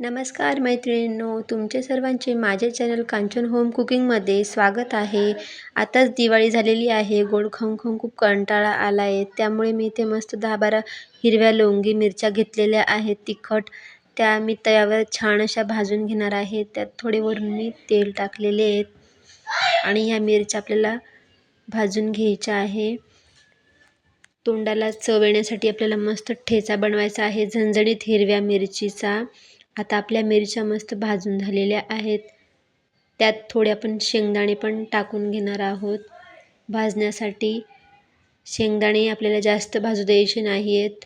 नमस्कार मैत्रिणींनो तुमचे सर्वांचे माझे चॅनल कांचन होम कुकिंगमध्ये स्वागत आहे. आताच दिवाळी झालेली आहे गोड खाऊन खाऊन खूप कंटाळा आला आहे त्यामुळे मी इथे मस्त दहा बारा हिरव्या लोंगी मिरच्या घेतलेल्या आहेत तिखट त्या मी तव्यावर छान अशा भाजून घेणार आहे त्यात थोडे वरून मी तेल टाकलेले आहेत आणि ह्या मिरच्या आपल्याला भाजून घ्यायच्या आहे. तोंडाला चव येण्यासाठी आपल्याला मस्त ठेचा बनवायचा आहे झणझणीत हिरव्या मिरचीचा. आता आपल्या मिरच्या मस्त भाजून झालेल्या आहेत. त्यात थोडे आपण शेंगदाणे पण टाकून घेणार आहोत. भाजण्यासाठी शेंगदाणे आपल्याला जास्त भाजू द्यायचे नाही आहेत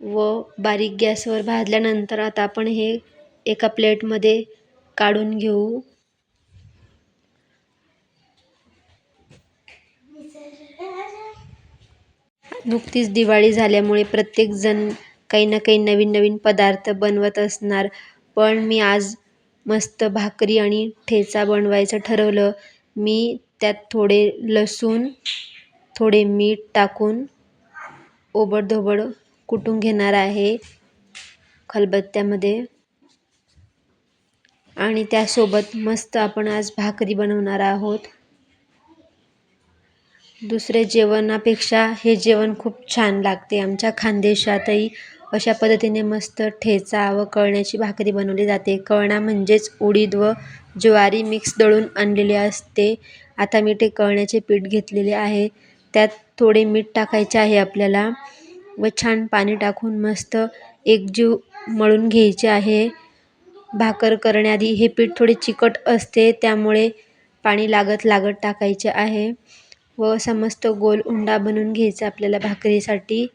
व बारीक गॅसवर भाजल्यानंतर आता आपण हे एका प्लेटमध्ये काढून घेऊ. नुकतीच दिवाळी झाल्यामुळे प्रत्येकजण काही ना काही नवीन नवीन पदार्थ बनवत असणार. पण मी आज मस्त भाकरी आणि ठेचा बनवायचं ठरवलं. मी त्यात थोडे लसूण थोडे मीठ टाकून ओबडधोबड कुटून घेणार आहे खलबत्त्यामध्ये. आणि त्यासोबत मस्त आपण आज भाकरी बनवणार आहोत. दुसरे जेवणापेक्षा हे जेवण खूप छान लागते. आमच्या खानदेशातही अशा पद्धतीने मस्त ठेचा व कळण्याची भाकरी बनवली जाते. कळणा म्हणजेच उडीद व ज्वारी मिक्स दळून आणलेले असते. आता मी ते कळण्याचे पीठ घेतलेले आहे. त्यात थोडे मीठ टाकायचे आहे आपल्याला व छान पाणी टाकून मस्त एकजीव मळून घ्यायचे आहे. भाकर करण्याआधी हे पीठ थोडे चिकट असते त्यामुळे पाणी लागत लागत टाकायचे आहे. व असा मस्त गोल उंडा बनवून घ्यायचा आपल्याला भाकरीसाठी.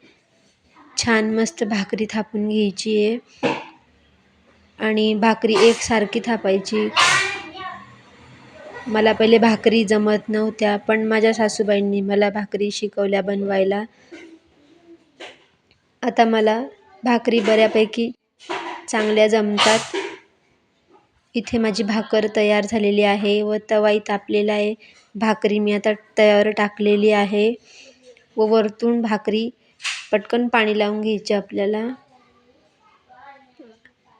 छान मस्त भाकरी थापून घ्यायची आहे. आणि भाकरी एकसारखी थापायची. मला पहिले भाकरी जमत नव्हत्या पण माझ्या सासूबाईंनी मला भाकरी शिकवल्या बनवायला. आता मला भाकरी बऱ्यापैकी चांगल्या जमतात. इथे माझी भाकर तयार झालेली आहे व तवाही तापलेला आहे. भाकरी मी आता तव्यावर टाकलेली आहे व वरतून भाकरी पटकन पाणी लावून घ्यायचे आपल्याला.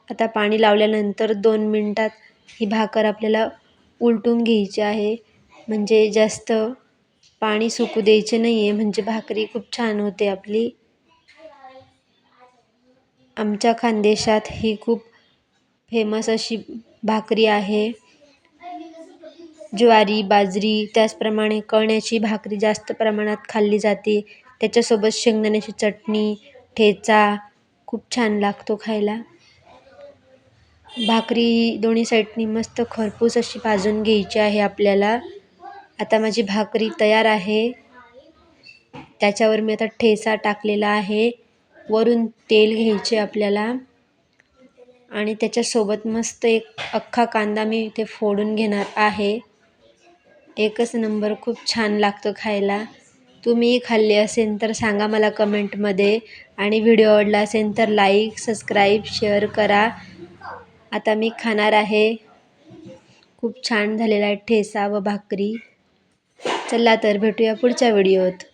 आता पाणी लावल्यानंतर दोन मिनटात ही भाकर आपल्याला उलटून घ्यायची आहे. म्हणजे जास्त पाणी सुकू द्यायचे नाही आहे म्हणजे भाकरी खूप छान होते आपली. आमच्या खानदेशात ही खूप फेमस अशी भाकरी आहे. ज्वारी बाजरी त्याचप्रमाणे कळण्याची भाकरी जास्त प्रमाणात खाल्ली जाते. त्याच्यासोबत शेंगदाण्याची चटणी ठेचा खूप छान लागतो खायला. भाकरी दोन्ही साईडनी मस्त खरपूस अशी भाजून घ्यायची आहे आपल्याला. आता माझी भाकरी तयार आहे. त्याच्यावर मी आता ठेचा टाकलेला आहे. वरून तेल घ्यायचे आपल्याला. आणि त्याच्यासोबत मस्त एक अख्खा कांदा मी इथे फोडून घेणार आहे. एकच नंबर खूप छान लागतो खायला. तुम्हीही खाल्ले असेल तर सांगा मला कमेंटमध्ये. आणि व्हिडिओ आवडला असेल तर लाईक सबस्क्राईब शेअर करा. आता मी खाणार आहे. खूप छान झालेला आहे ठेचा व भाकरी. चला तर भेटूया पुढच्या व्हिडिओत.